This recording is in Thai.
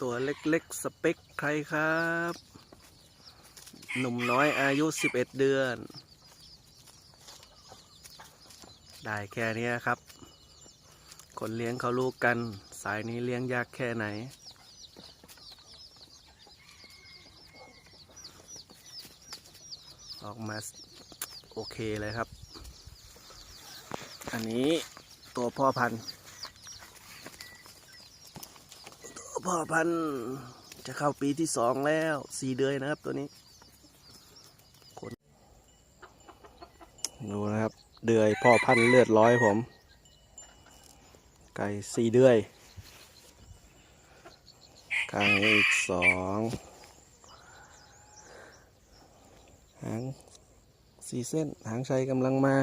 ตัวเล็กๆ สเปคใครครับ หนุ่มน้อยอายุ 11 เดือน ได้แค่นี้ครับ คนเลี้ยงเขารู้กัน สายนี้เลี้ยงยากแค่ไหน ออกมาโอเคเลยครับ อันนี้ตัวพ่อพันธุ์ ตัว พ่อพันธุ์จะเข้าปีที่สองแล้วสี่เดือนนะครับตัวนี้ขนดูนะครับ เดือยพ่อพันธุ์เลือดร้อยผม ไก่สี่เดือยกลางอีกสองหางสี่เส้นหางชัยกำลังมา